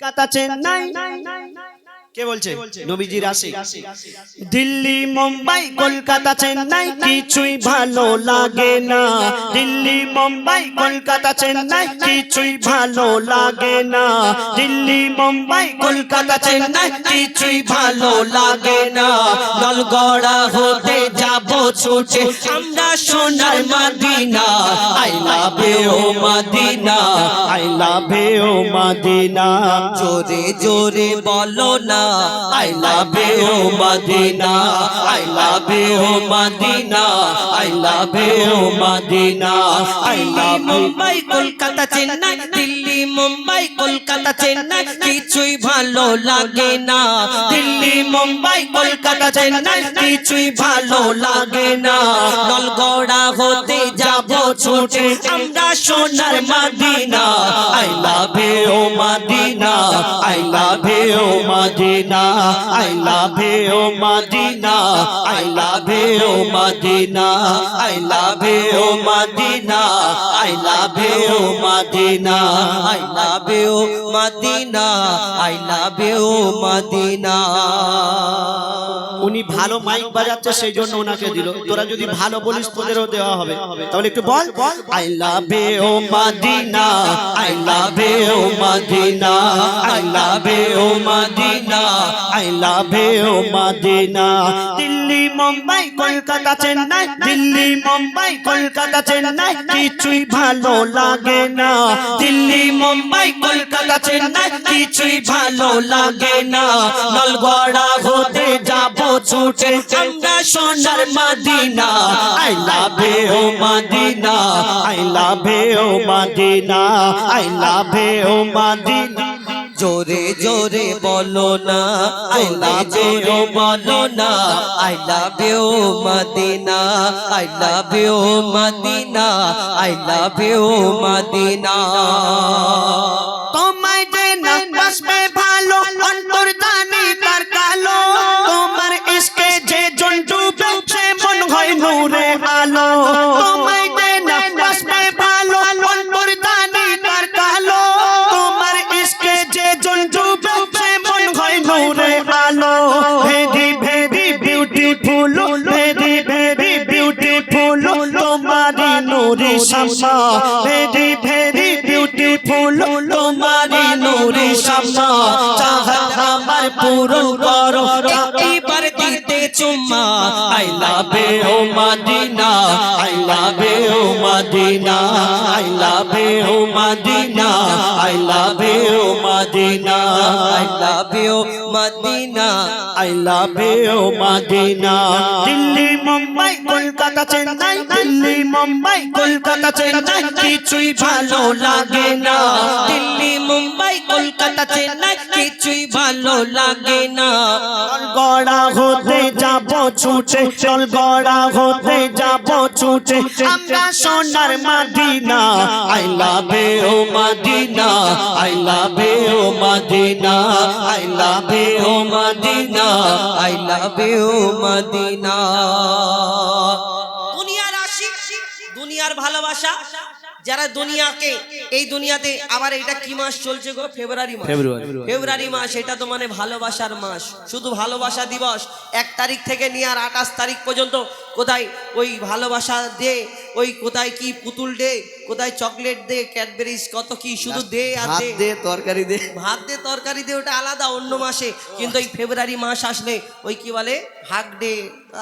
কলকাতা চেন্নাই কে বলছে? নবীজির আসে দিল্লি মুম্বাই কলকাতা চেন্নাই কিছুই ভালো লাগে না। দিল্লি মুম্বাই কলকাতা চেন্নাই কিছুই ভালো লাগে না। দিল্লি মুম্বাই কলকাতা চেন্নাই কিছুই ভালো লাগে না। নলগড়া হতে যাব ছুটে। আমরা সোনার Medina. I love oh Medina. I love oh Medina. জোরে জোরে বলো না I love oh Medina I love oh Medina I love oh Medina. I love Mumbai Kolkata Chennai Delhi Mumbai Kolkata Chennai কিছুই ভালো লাগে না। দিল্লি মুম্বাই কলকাতা চেন্নাই কিছুই ভালো লাগে না। নলগড়া হতে যাব ছুটে আমরা সোনার Medina. I love oh Medina, I love oh Medina, I love oh Medina, I love oh Medina, I love oh Medina, I love oh Medina, I love you Medina, I love you Medina. উনি ভালো mic বাজাচ্ছে সেই জন্য ওনাকে দিল। তোরা যদি ভালো বলিস তোদেরও দেওয়া হবে। তাহলে একটু বল I love oh Medina I love oh Medina I love oh Medina I love oh Medina. Delhi Mumbai Kolkata Chennai Delhi Mumbai Kolkata Chennai কিছুই ভালো লাগে না। দিল্লি মুম্বাই কলকাতা চেন্নাই কিছুই ভালো লাগে না। নলগড়া হতে যাব ছুটে আমরা সোনার Medina. I love oh Medina, I love oh Medina, I love oh Medina. জোরে জোরে বলো না, আই লাভ ইউ বলো না I love you Medina, I love you Medina, I love you Medina. নূরে তোমারি নুরি শামা ভেরি ভেরি বিউটিফুল তোমারি নুরি শামা চাহত আমার পূরণ করো একবার দিতে চুম্মা। I love you Medina. I love oh Medina I love oh Medina I love oh Medina I love you Medina Delhi Mumbai Kolkata Chennai Delhi Mumbai Kolkata Chennai কিছুই ভালো লাগে না। দিল্লি মুম্বাই কলকাতা চেন্নাই কিছুই ভালো লাগে না। গড়া হতে ছুটে, চল গড়া হতে যাব ছুটে। আমরা সোনার Medina, I love oh Medina, I love oh Medina, I love oh Medina, I love you Medina. দুনিয়ার আশিক, দুনিয়ার ভালোবাসা যারা দুনিয়াকে এই দুনিয়াতে আবার এটা কি মাস চলছে গো? ফেব্রুয়ারি মাস। ফেব্রুয়ারি। মাস এটা তো মানে ভালোবাসার মাস। শুধু ভালোবাসা দিবস এক তারিখ থেকে নিয়ে আর আঠাশ তারিখ পর্যন্ত কোথায় ওই ভালোবাসা দে ওই কোথায় কি পুতুল দে কোথায় চকলেট দে ক্যাডবেরিজ কত কি শুধু দে আর দে। দে তরকারি দে। ভাত দে তরকারি দে ওটা আলাদা অন্য মাসে। কিন্তু এই ফেব্রুয়ারি মাস আসলে ওই কি বলে? হাক ডে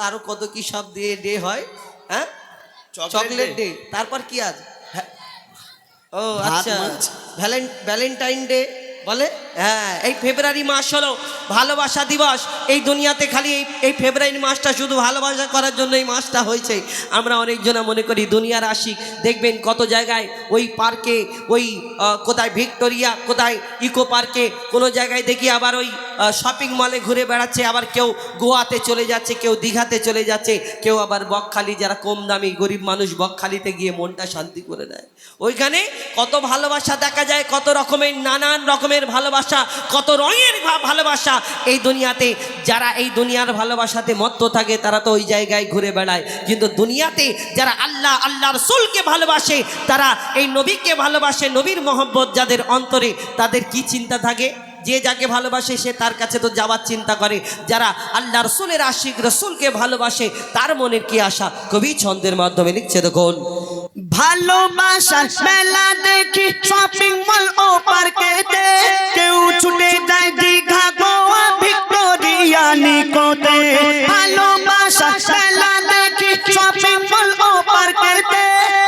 আরও কত কি সব দে ডে হয় হ্যাঁ? চকলেট ডে তারপর কি আজ? হ্যাঁ। ও আচ্ছা। ভ্যালেন্টাইন ডে বলে? হ্যাঁ এই ফেব্রুয়ারি মাস হলো। ভালোবাসা দিবস। এই দুনিয়াতে খালি এই ফেব্রুয়ারি মাসটা শুধু ভালোবাসা করার জন্য এই মাসটা হয়েছে। আমরা অনেকজনা মনে করি দুনিয়ার আশিক। দেখবেন কত জায়গায় ওই পার্কে, ওই কোথায় ভিক্টোরিয়া, কোথায় ইকো পার্কে, কোনো জায়গায় দেখি আবার ওই শপিং মলে ঘুরে বেড়াচ্ছে, আবার কেউ গোয়াতে চলে যাচ্ছে, কেউ দীঘাতে চলে যাচ্ছে, কেউ আবার বকখালি, যারা কম দামি গরিব মানুষ বকখালিতে গিয়ে মনটা শান্তি করে দেয় ওইখানে কত ভালোবাসা দেখা যায়, কত রকমের, নানান রকমের ভালোবাসা, কত রঙের ভালোবাসা এই দুনিয়াতে, যারা এই দুনিয়ার ভালোবাসাতে মত্ত থাকে, তারা তো ওই জায়গায় ঘুরে বেড়ায়। কিন্তু দুনিয়াতে যারা আল্লাহ আল্লাহ রসুলকে ভালোবাসে, তারা এই নবীকে ভালোবাসে, নবীর মোহব্বত যাদের অন্তরে, তাদের কি চিন্তা থাকে? যে যাকে ভালোবাসে, সে তার কাছে তো যাওয়ার চিন্তা করে। যারা আল্লাহ রসুলের আশিক, রসুলকে ভালোবাসে, তার মনের কি আশা? কবি ছন্দের মাধ্যমে লিখছে দেখুন ভালোবাসার মেলা দেখি শপিং মল ও পার্কেতে কেউ ছুটে যায় দীঘা, গোয়া, ভিক্টোরিয়া, নিকোতে। ভালোবাসার মেলা দেখি শপিং মল ও পার্কেতে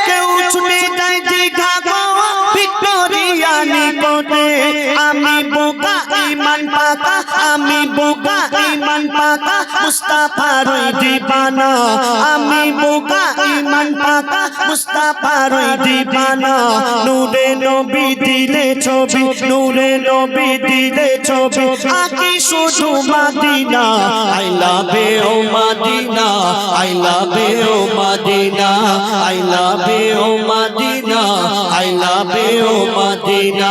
কেউ ছুটে যায় দীঘা, গোয়া, ভিক্টোরিয়া, নিকোতে। আমি বোকা, ইমান পাকা, আমি বোকা পাকা মুস্তাফার ওই দিবানা। আমি বোকা, ইমান পাকা মুস্তাফার ওই দিবানা। নূরে নবী দিলে ছবি, নূরে নবী দিলে ছবি। আকি শুধু Medina. I love oh Medina, I love oh Medina, I love oh Medina, I love oh Medina.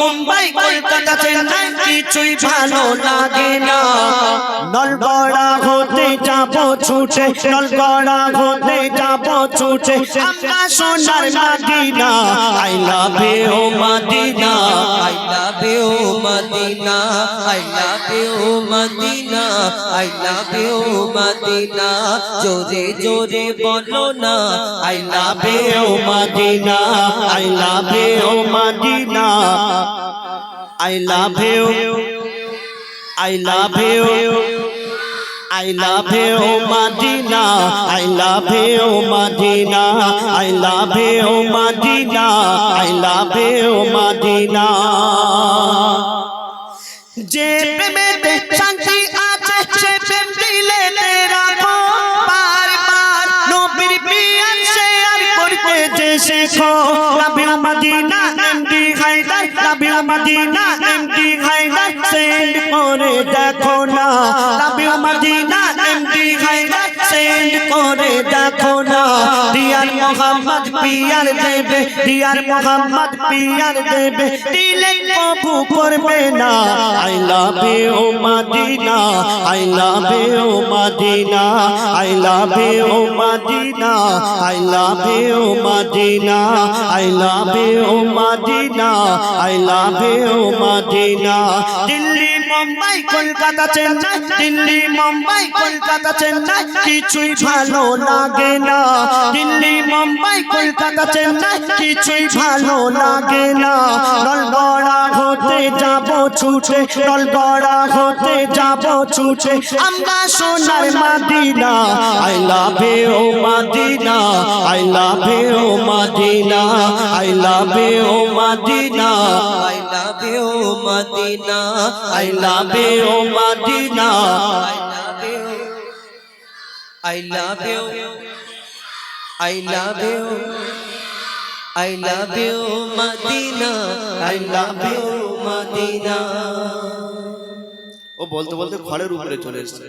Mumbai Kolkata Chennai কিছুই ভালো লাগে না নলগড়া হতে যাব ছুটে নলগড়া হতে যাব ছুটে আমরা সোনার Medina I love oh Medina I love you, Madina. I love you, Madina. I love you, Madina. জোরে জোরে বলো না love love oh Medina I love oh Medina I love you I love you I love you, Madina. I love you, Madina. I love you, Madina. I love you, Madina. যে প্রেমেতে শান্তি আছে সে প্রেম দিলে রাখো বারবার নবীর পিয়ার শেয়ার করতে যে শেখো রাবিল মদিনা এমডি হায়দার রাবিল মদিনা এমটি হায়দার সেন্ড করে দেখো না। রাবিল মদিনা করে দেখো না। দিয়ার মোহাম্মদ পিয়ার দেবে, দিয়ার মোহাম্মদ পিয়ার দেবে। দিলে কবু করবে না। I love you, Medina. I love you, Medina. I love you, Medina. I love you, Medina. I love you, Medina. I love you, Medina. Delhi Mumbai Kolkata Chennai Delhi Mumbai Kolkata Chennai কিছুই ভালো লাগে না। দিল্লি মুম্বাই কলকাতা চেন্নাই কিছুই ভালো লাগে না। নলগড়া হতে যাব ছুটে নলগড়া হতে যাব ছুটে। আমরা সোনার Medina. I love you Medina. I love you Medina. I love you Medina. Oh I লাভে ও মদিনা। আই লাভে ও আই লাভে ও আই লাভে আই লাভে ও মদিনা। ও বলতে বলতে ঘরের উপরে চলে এসেছে।